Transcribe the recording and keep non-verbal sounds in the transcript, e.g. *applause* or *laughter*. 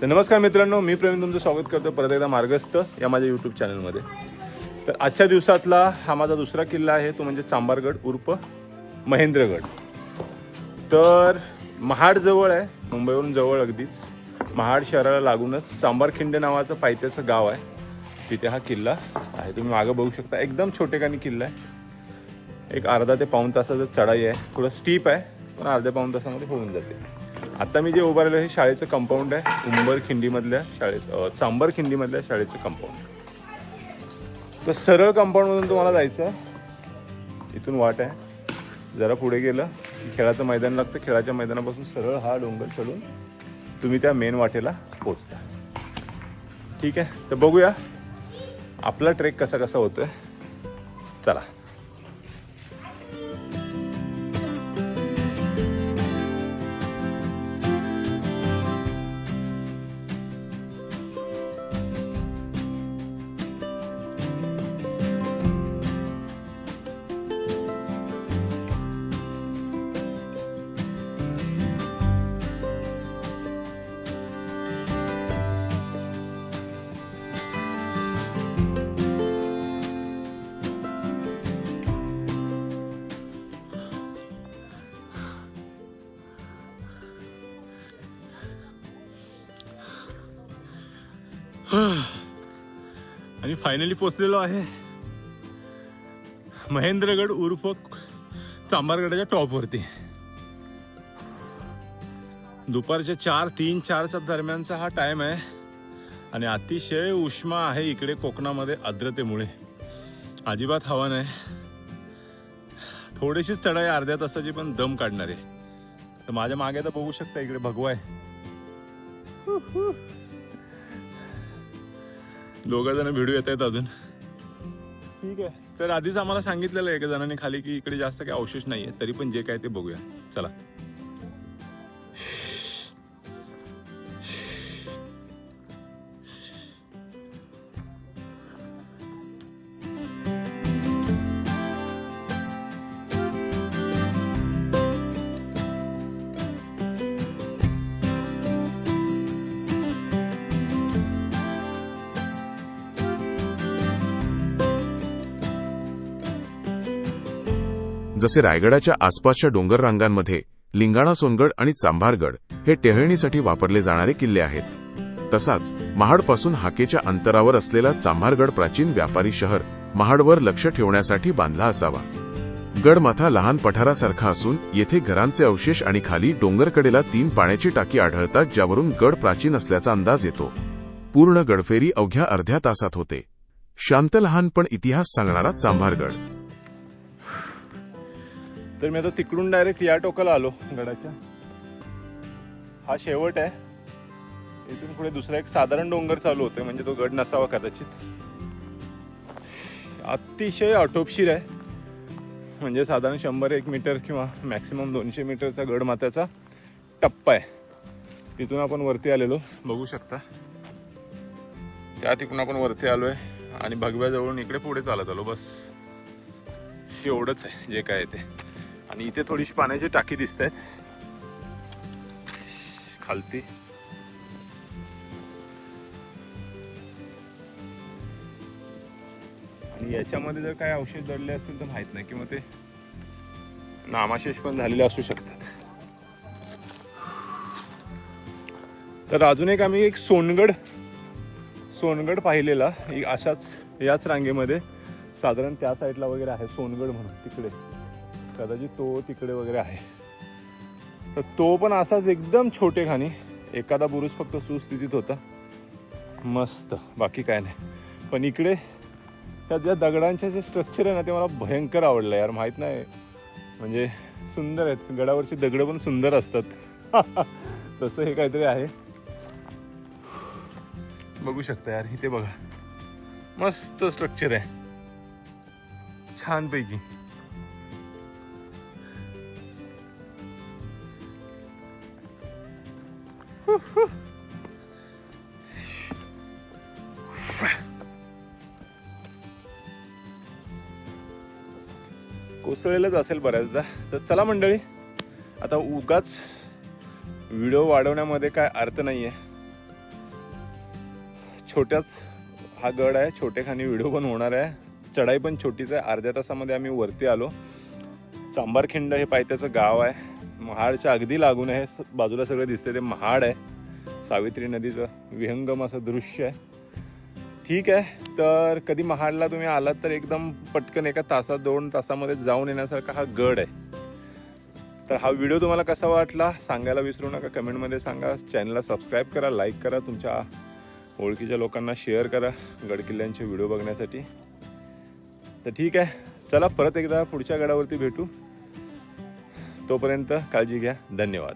तर नमस्कार मित्रांनो मी प्रवीण तुमचं स्वागत करतो परत एकदा मार्गस्थ या माझ्या यूट्यूब चॅनलमध्ये तर आजच्या दिवसातला हा माझा दुसरा किल्ला आहे तो म्हणजे चांबारगड उर्फ महेंद्रगड. तर महाड जवळ आहे मुंबईवरून जवळ अगदीच. महाड शहराला लागूनच चांबारखिंड नावाचं पायथ्याचं गाव आहे. तिथे हा किल्ला आहे. तुम्ही मागं बघू शकता एकदम छोटेखानी किल्ला आहे. एक अर्धा ते पाऊण तासाचं चढाई आहे. थोडं स्टीप आहे पण अर्ध्या पाऊण तासामध्ये होऊन जाते. आता मी जे उभारलेलो आहे हे शाळेचं कंपाऊंड आहे. उंबर खिंडीमधल्या शाळेत चांबर खिंडीमधल्या शाळेचं कंपाऊंड तर सरळ कंपाऊंडमधून तुम्हाला जायचं. आहे इथून वाट आहे. जरा पुढे गेलं खेळाचं मैदान लागतं. खेळाच्या मैदानापासून सरळ हा डोंगर चढून तुम्ही त्या मेन वाटेला पोचता ठीक आहे? तर बघूया. आपला ट्रेक कसा कसा होतोय? चला. *sighs* आणि फायनली पोचलेलो आहे. महेंद्रगड उर्फ चांबारगडाच्या टॉपवरती दुपारच्या चार तीन चारच्या दरम्यानचा हा टाइम आहे. आणि अतिशय उष्मा आहे इकडे कोकणामध्ये आर्द्रतेमुळे. अजिबात हवा नाही. थोडीशीच चढाई अर्ध्या तासाची पण दम काढणार. आहे तर माझ्या मागे तर बघू शकता इकडे भगवा आहे. दोघं जण भिडू येत आहेत अजून. ठीक आहे. तर आधीच आम्हाला सांगितलेलं आहे एका जणांनी खाली की इकडे जास्त काही अवशेष नाहीये तरी पण जे काय ते बघूया. चला. जसे रायगडाच्या आसपासच्या डोंगर रांगांमध्ये लिंगाणा सोनगड आणि चांभारगड हे टेहळणीसाठी वापरले जाणारे किल्ले आहेत. तसाच महाडपासून हाकेच्या अंतरावर असलेला चांभारगड प्राचीन व्यापारी शहर महाडवर लक्ष ठेवण्यासाठी बांधला असावा. गडमाथा लहान पठारासारखा असून येथे घरांचे अवशेष आणि खाली डोंगरकडेला तीन पाण्याची टाकी आढळतात ज्यावरून गड प्राचीन असल्याचा अंदाज येतो. पूर्ण गडफेरी अवघ्या अर्ध्या तासात होते. शांत लहान पण इतिहास सांगणारा चांभारगड. तर मी आता तिकडून डायरेक्ट या टोकाला आलो गडाच्या. हा शेवट आहे. इथून पुढे दुसरा एक साधारण डोंगर चालू होतोय म्हणजे तो गड नसावा कदाचित. अतिशय आटोपशीर आहे. म्हणजे साधारण शंभर एक मीटर किंवा मॅक्सिमम दोनशे मीटरचा गड मात्याचा टप्पा आहे. तिथून आपण वरती आलेलो बघू शकता. त्या तिकडून आपण वरती आलोय आणि भगव्याजवळून इकडे पुढे चालत आलो बस. एवढंच आहे जे काय ते. आणि इथे थोडीशी पाण्याची टाकी दिसत आहेत खालती. आणि याच्यामध्ये जर काय औषध दडले असतील तर माहीत नाही किंवा ते नामाशेष पण झालेले असू शकतात. तर अजून एक आम्ही एक सोनगड सोनगड पाहिलेला अशाच याच रांगेमध्ये. साधारण त्या साईडला वगैरे आहे सोनगड म्हणून तिकडे. कदाचित तो तिकडे वगैरे आहे. तर तो पण असाच एकदम छोटे खाणी. एखादा बुरुज फक्त सुस्थितीत होता. मस्त. बाकी काय नाही. पण इकडे त्या ज्या दगडांच्या जे स्ट्रक्चर आहे ना ते मला भयंकर आवडलं यार. माहीत नाही. म्हणजे सुंदर आहेत. गडावरची दगडं पण सुंदर असतात. *laughs* तसं हे काहीतरी आहे. बघू शकता यार. इथे बघा. मस्त स्ट्रक्चर आहे. छानपैकी. कोसळलेलंच असेल बऱ्याचदा. तर चला मंडळी आता उगाच व्हिडिओ वाढवण्यामध्ये काय अर्थ नाही आहे छोट्याच हा गड आहे छोटेखानी व्हिडिओ पण होणार आहे. चढाई पण छोटीच आहे. अर्ध्या तासामध्ये आम्ही वरती आलो. चांबारखिंड हे पायथ्याचं गाव आहे. महाडच्या अगदी लागून आहे. बाजूला सगळं दिसतंय ते महाड आहे. सावित्री नदीचं विहंगम असं दृश्य आहे. ठीक आहे. तर कधी महाडला तुम्ही आलात तर एकदम पटकन एका तासात दोन तासामध्ये जाऊन येण्यासारखा हा गड आहे. तर हा व्हिडिओ तुम्हाला कसा वाटला सांगायला विसरू नका. कमेंटमध्ये सांगा. चॅनलला सबस्क्राईब करा लाईक करा तुमच्या ओळखीच्या लोकांना शेअर करा गडकिल्ल्यांचे व्हिडिओ बघण्यासाठी. तर ठीक आहे. चला परत एकदा पुढच्या गडावरती भेटू. तोपर्यंत काळजी घ्या. धन्यवाद.